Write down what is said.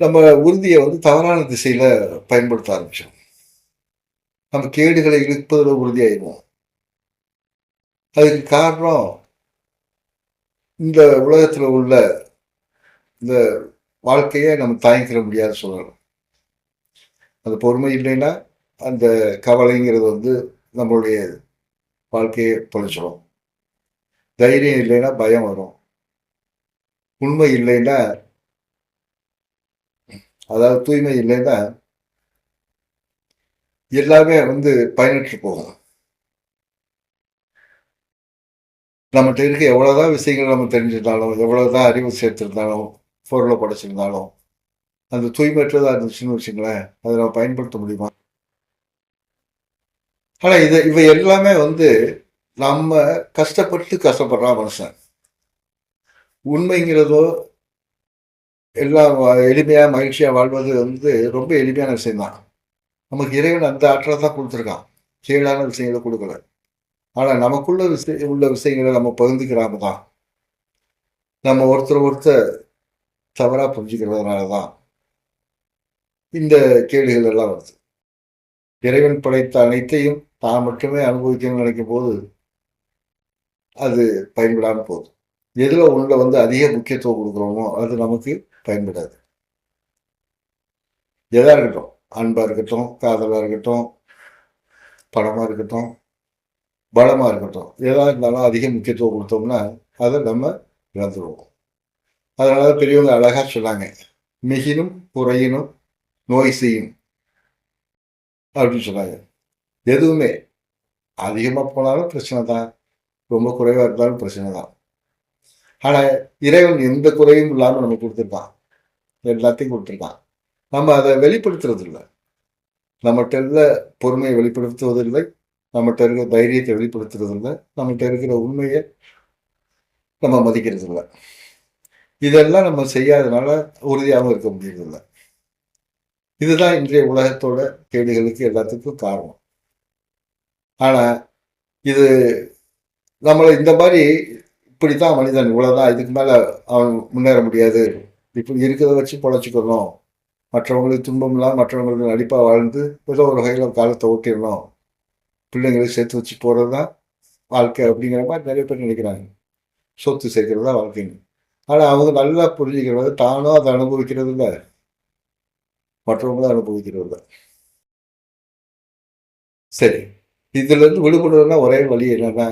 நம்ம உறுதியை வந்து தவறான திசையில பயன்படுத்த ஆரம்பிச்சோம். நம்ம கேடுகளை இழுப்பதில் உறுதியாயிடுவோம். அதுக்கு காரணம் இந்த உலகத்தில் உள்ள இந்த வாழ்க்கையை நம்ம தாங்கிக்கிற முடியாத சொல்லணும். அந்த பொறுமை இல்லைன்னா அந்த கவலைங்கிறது வந்து நம்மளுடைய வாழ்க்கையை தொலைச்சிடும் தைரியம் இல்லைன்னா பயம் வரும். உண்மை இல்லைன்னா அதாவது தூய்மை இல்லைன்னா எல்லாமே வந்து பயனற்று போகும். நம்மகிட்ட இருக்க எவ்வளோதான் விஷயங்கள் நம்ம தெரிஞ்சிருந்தாலும் எவ்வளோதான் அறிவு சேர்த்திருந்தாலும் பொருளை படைச்சிருந்தாலும் அந்த தூய்மையற்றதாக இருந்துச்சுன்னு வச்சுங்களேன் அதை நம்ம பயன்படுத்த முடியுமா? ஆனால் இதை இவை எல்லாமே வந்து நம்ம கஷ்டப்பட்டு கஷ்டப்படுறான் மனுஷன். உண்மைங்கிறதோ எல்லாம் எளிமையாக மகிழ்ச்சியாக வாழ்வது வந்து ரொம்ப எளிமையான விஷயம்தான். நமக்கு இறைவன் அந்த ஆற்றலை தான் கொடுத்துருக்கான். கீழான விஷயங்களை கொடுக்கல. ஆனால் நமக்குள்ள விஷய உள்ள விஷயங்களை நம்ம பகிர்ந்துக்கிறாம தான். நம்ம ஒருத்தர் ஒருத்தர் தவறாக புரிஞ்சுக்கிறதுனால தான் இந்த கேள்விகள் எல்லாம் வருது. இறைவன் படைத்த அனைத்தையும் தான் மட்டுமே அனுபவிக்கணும்னு நினைக்கும் போது அது பயன்படாமல் போகுது. எதில் ஒண்ணுல வந்து அதிக முக்கியத்துவம் கொடுக்குறோமோ அது நமக்கு பயன்படாது. எதாக இருக்கட்டும் அன்பாக இருக்கட்டும் காதலாக இருக்கட்டும் பணமாக இருக்கட்டும் பலமாக இருக்கட்டும் எதாக இருந்தாலும் அதிக முக்கியத்துவம் கொடுத்தோம்னா அதை நம்ம இழந்துருவோம். அதனால பெரியவங்க அழகாக சொன்னாங்க மிகினும் குறையினும் நோய் செய்யும் அப்படின்னு சொன்னாங்க. எதுவுமே அதிகமாக போனாலும் பிரச்சனை தான் ரொம்ப குறைவாக இருந்தாலும் பிரச்சனை தான். ஆனால் இறைவன் எந்த குறையும் இல்லாமல் நமக்கு கொடுத்துருப்பான். எல்லாத்தையும் கொடுத்துருப்பான். நம்ம அதை வெளிப்படுத்துறது இல்லை நம்மகிட்ட இருந்த பொறுமையை வெளிப்படுத்துவதில்லை. நம்மகிட்ட இருக்கிற தைரியத்தை வெளிப்படுத்துறது இல்லை நம்மகிட்ட இருக்கிற உண்மையை நம்ம மதிக்கிறது இல்லை இதெல்லாம் நம்ம செய்யாதனால உறுதியாகவும் இருக்க முடியறதில்லை. இதுதான் இன்றைய உலகத்தோட கேடுகளுக்கு எல்லாத்துக்கும் காரணம். ஆனால் இது நம்மளை இந்த மாதிரி இப்படி தான் மனிதன் இவ்வளோதான் இதுக்கு மேலே அவன் முன்னேற முடியாது. இப்படி இருக்கிறத வச்சு பொழைச்சிக்கணும். மற்றவங்களுக்கு துன்பம் இல்லாமல் மற்றவங்களுக்கு நடிப்பாக வாழ்ந்து ஏதோ ஒரு வகையில் காலத்தை ஓட்டிடணும். பிள்ளைங்களை சேர்த்து வச்சு போறதுதான் வாழ்க்கை அப்படிங்கிற மாதிரி நிறைய பேர் நினைக்கிறாங்க. சொத்து சேர்க்கிறது தான் வாழ்க்கைங்க ஆனால் அவங்க நல்லா புரிஞ்சுக்கிறது தானும் அதை அனுபவிக்கிறது இல்லை. மற்றவங்களும் அனுபவிக்கிறது இல்லை. சரி. இதுலேருந்து விடுபடுறதுனா ஒரே வழி என்னென்னா